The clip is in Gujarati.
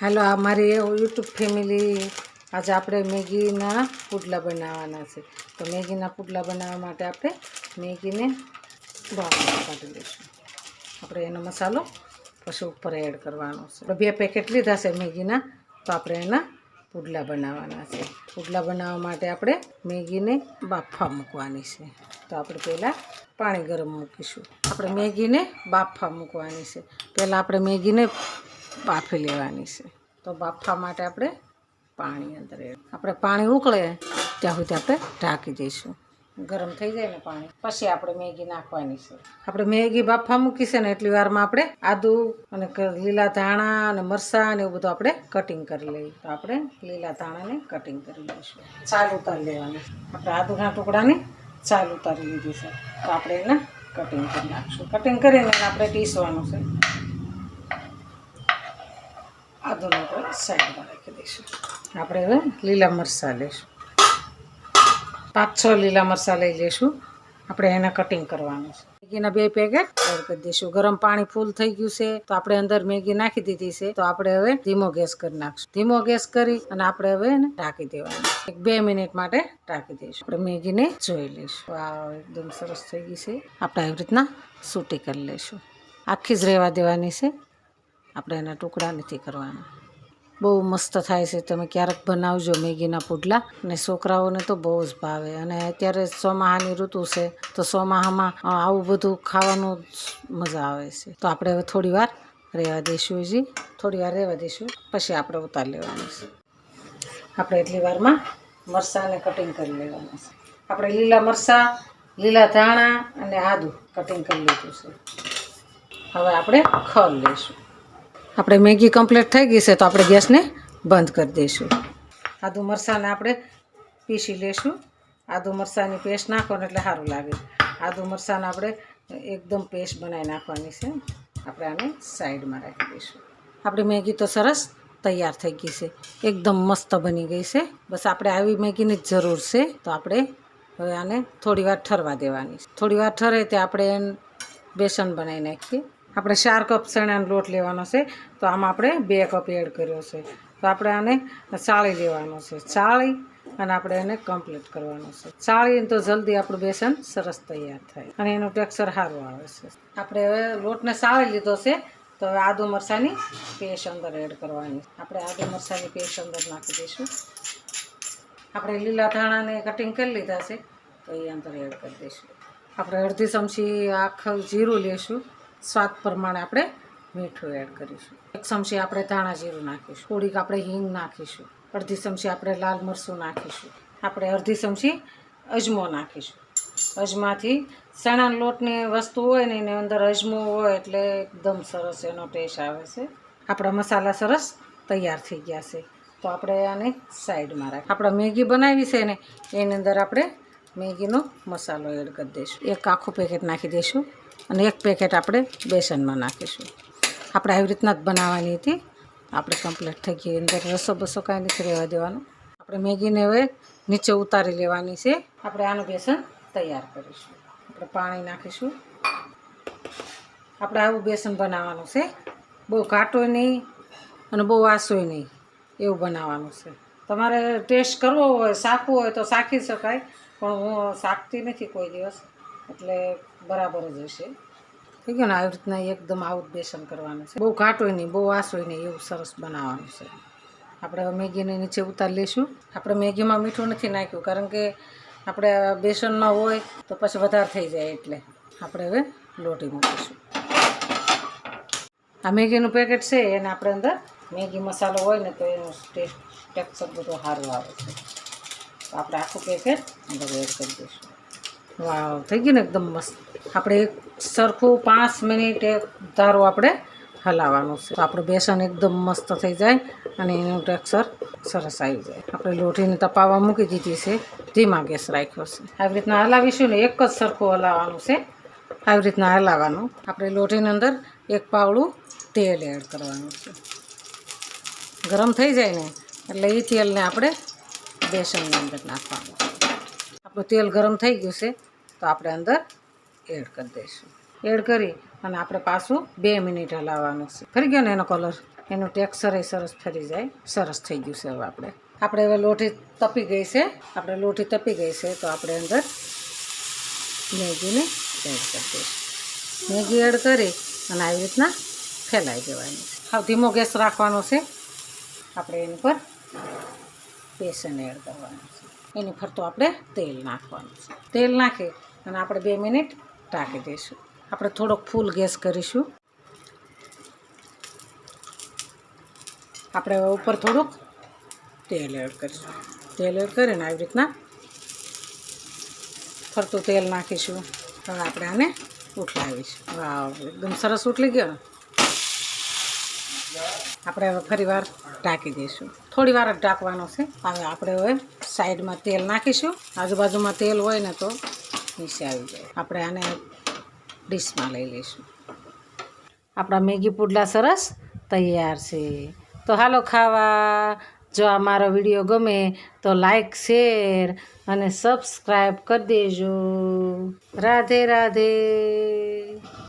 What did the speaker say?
હાલો, આ મારી યુટ્યુબ ફેમિલી. આજે આપણે મેગીના પુડલા બનાવવાના છે. તો મેગીના પુડલા બનાવવા માટે આપણે મેગીને બાફમાં કાઢી લઈશું. આપણે એનો મસાલો પછી ઉપર એડ કરવાનો છે. બે પેકેટ લીધા છે મેગીના, તો આપણે એના પુડલા બનાવવાના છે. પુડલા બનાવવા માટે આપણે મેગીને બાફવા મૂકવાની છે. તો આપણે પહેલાં પાણી ગરમ મૂકીશું. આપણે મેગીને બાફવા મૂકવાની છે. પહેલાં આપણે મેગીને બાફી લેવાની છે. તો બાફવા માટે આપણે પાણી અંદર આપણે પાણી ઉકળે, ત્યાં સુધી આપણે ઢાંકી દઈશું. ગરમ થઈ જાય ને પાણી, પછી આપણે મેગી નાખવાની છે. આપણે મેગી બાફવા મૂકી છે ને, એટલી વારમાં આપણે આદુ અને લીલા ધાણા અને મરસાં અને એવું બધું આપણે કટિંગ કરી લઈએ. તો આપણે લીલા ધાણાને કટિંગ કરી લઈશું. ચાલ ઉતારી લેવાની. આપણે આદુના ટુકડાને ચાલ ઉતારી લીધી છે. તો આપણે એને કટિંગ કરી નાખશું. કટિંગ કરીને આપણે પીસવાનું છે. આદુનો આપણે સાઈડમાં રાખી દઈશું. આપણે હવે લીલા મરચાં લઈશું. પાંચ છ લીલા મરચાં લઈ લઈશું. આપણે એને કટિંગ કરવાનું છે. મેગીના બે પેકેટ એડ કરી દઈશું. ગરમ પાણી ફૂલ થઈ ગયું છે, તો આપણે અંદર મેગી નાખી દીધી છે. તો આપણે હવે ધીમો ગેસ કરી નાખશું. ધીમો ગેસ કરી અને આપણે હવે એને ઢાંકી દેવાનું એક બે મિનિટ માટે ઢાંકી દઈશું. આપણે મેગીને જોઈ લઈશું. વાવ, એકદમ સરસ થઈ ગઈ છે. આપણે આવી રીતના સૂટી કરી લઈશું. આખી જ રહેવા દેવાની છે. આપણે એના ટુકડા નથી કરવાના. બહુ મસ્ત થાય છે. તમે ક્યારેક બનાવજો મેગીના પુડલા. અને છોકરાઓને તો બહુ જ ભાવે. અને અત્યારે ચોમાહાની ઋતુ છે, તો ચોમાહામાં આવું બધું ખાવાનું જ મજા આવે છે. તો આપણે હવે થોડી વાર રહેવા દઈશું હજી. થોડી વાર રહેવા દઈશું. પછી આપણે ઉતાર લેવાનું છે. આપણે એટલી વારમાં મરસાંને કટિંગ કરી લેવાના છે. આપણે લીલા મરસાં લીલા ધાણા અને આદુ કટિંગ કરી લીધું છે. હવે આપણે ખર લઈશું. આપણે મેગી કમ્પ્લીટ થઈ ગઈ છે તો આપણે ગેસને બંધ કરી દઈશું. આદુ મરચાંને આપણે પીસી લઈશું આદુ મરચાંની પેસ્ટ નાખો ને એટલે સારું લાગે. આદુ મરચાંને આપણે એકદમ પેસ્ટ બનાવી નાખવાની છે. આપણે આને સાઈડમાં રાખી દઈશું. આપણી મેગી તો સરસ તૈયાર થઈ ગઈ છે. એકદમ મસ્ત બની ગઈ છે. બસ આપણે આવી મેગીની જ જરૂર છે. તો આપણે હવે આને થોડી ઠરવા દેવાની છે. થોડી ઠરે તે આપણે બેસન બનાવી નાખીએ. આપણે ચાર કપ ચણાનો લોટ લેવાનો છે, તો આમાં આપણે બે કપ એડ કર્યો છે. તો આપણે આને ચાળી લેવાનો છે. ચાળી અને આપણે એને કમ્પ્લીટ કરવાનું છે. ચાળીને તો જલ્દી આપણું બેસન સરસ તૈયાર થાય અને એનું ટેક્સચર સારું આવે છે. આપણે હવે લોટને ચાળી લીધો છે, તો હવે આદુ મરસાની પેસ્ટ અંદર એડ કરવાની આપણે આદુ મરસાની પેસ્ટ અંદર નાખી દઈશું. આપણે લીલા ધાણાને કટિંગ કરી લીધા છે, તો એ અંદર એડ કરી દઈશું. આપણે અડધી ચમચી આખું જીરું લેશું. સ્વાદ પ્રમાણે આપણે મીઠું એડ કરીશું. એક ચમચી આપણે ધાણા જીરું નાખીશું. થોડીક આપણે હિંગ નાખીશું. અડધી ચમચી આપણે લાલ મરચું નાખીશું. આપણે અડધી ચમચી અજમો નાખીશું. અજમાથી ચણાના લોટની વસ્તુ હોય ને એની અંદર અજમો હોય એટલે એકદમ સરસ એનો ટેસ્ટ આવે છે. આપણા મસાલા સરસ તૈયાર થઈ ગયા છે. તો આપણે આને સાઈડમાં રાખ આપણે મેગી બનાવી છે ને, એની અંદર આપણે મેગીનો મસાલો એડ કરી દઈશું. એક આખું પેકેટ નાખી દઈશું. અને એક પેકેટ આપણે બેસનમાં નાખીશું. આપણે આવી રીતના જ બનાવવાની હતી. આપણે કમ્પ્લીટ થઈ ગઈ. અંદર રસો બસો કાંઈ નથી રહેવા દેવાનું. આપણે મેગીને હવે નીચે ઉતારી લેવાની છે. આપણે આનું બેસન તૈયાર કરીશું. આપણે પાણી નાખીશું. આપણે આવું બેસન બનાવવાનું છે. બહુ ઘાટોય નહીં અને બહુ આસોય નહીં. એવું બનાવવાનું છે. તમારે ટેસ્ટ કરવો હોય, શાકવું હોય તો શાકી શકાય, પણ હું શાકતી નથી કોઈ દિવસ. એટલે બરાબર જ હશે. ઠીક છે ને? આવી રીતના એકદમ આવું બેસન કરવાનું છે. બહુ ઘાટોય નહીં, બહુ આસોય નહીં, એવું સરસ બનાવવાનું છે. આપણે હવે મેગીને નીચે ઉતારી લઈશું. આપણે મેગીમાં મીઠું નથી નાખ્યું, કારણ કે આપણે બેસનમાં હોય તો પછી વધારે થઈ જાય એટલે. આપણે હવે લોટી મૂકીશું. આ મેગીનું પેકેટ છે, એને આપણે અંદર મેગી મસાલો હોય ને તો એનું ટેસ્ટ ટેક્સચર બધું સારું આવે છે. તો આપણે આખું પેકેટ અંદર એડ કરી દઈશું. વાવ, થઈ ગયું ને એકદમ મસ્ત. આપણે એક સરખું પાંચ મિનિટ એક ધારો આપણે હલાવવાનું છે. આપણું બેસન એકદમ મસ્ત થઈ જાય અને એનું ટેક્સચર સરસ આવી જાય. આપણે લોટીને તપાવવા મૂકી દીધી છે. ધીમા ગેસ રાખ્યો છે. આવી રીતના હલાવીશું ને એક જ સરખું હલાવવાનું છે. આવી રીતના હલાવવાનું. આપણે લોટીની અંદર એક પાવડું તેલ એડ કરવાનું છે. ગરમ થઈ જાય ને એટલે એ તેલને આપણે બેસનની અંદર નાખવાનું. આપણું તેલ ગરમ થઈ ગયું છે, તો આપણે અંદર એડ કરી દઈશું. એડ કરી અને આપણે પાછું બે મિનિટ હલાવવાનું છે. ફરી ગયો ને એનો કલર એનું ટેક્સર એ સરસ ફરી જાય. સરસ થઈ ગયું છે હવે આપણે. આપણે હવે લોઠી તપી ગઈ છે. આપણે લોઠી તપી ગઈ છે, તો આપણે અંદર મેગીને એડ કરી દઈશું. મેગી એડ કરી અને આવી રીતના ફેલાઈ દેવાની હવે ધીમો ગેસ રાખવાનો છે. આપણે એની પર બેસન એડ કરવાનું છે. એની ફરતો આપણે તેલ નાખવાનું તેલ નાખી અને આપણે બે મિનિટ ટાંકી દઈશું. આપણે થોડોક ફૂલ ગેસ કરીશું. આપણે ઉપર થોડુંક તેલ એડ કરીશું. તેલ એડ કરીને આવી રીતના ફરતું તેલ નાખીશું. હવે આપણે આને ઉઠલાવીશું વાવ, એકદમ સરસ ઉઠલી ગયો આપણે હવે ફરી વાર ટાંકી દઈશું. થોડી વાર જ ઢાંકવાનો છે. હવે આપણે હવે સાઈડમાં તેલ નાખીશું. આજુબાજુમાં તેલ હોય ને તો નીચે આવી જાય. આપણે આને ડીશમાં લઈ લઈશું. આપણા મેગી પુડલા સરસ તૈયાર છે. તો હાલો ખાવા. જો આ મારો વીડિયો ગમે તો લાઈક, શેર અને સબસ્ક્રાઈબ કરી દેજો. રાધે રાધે.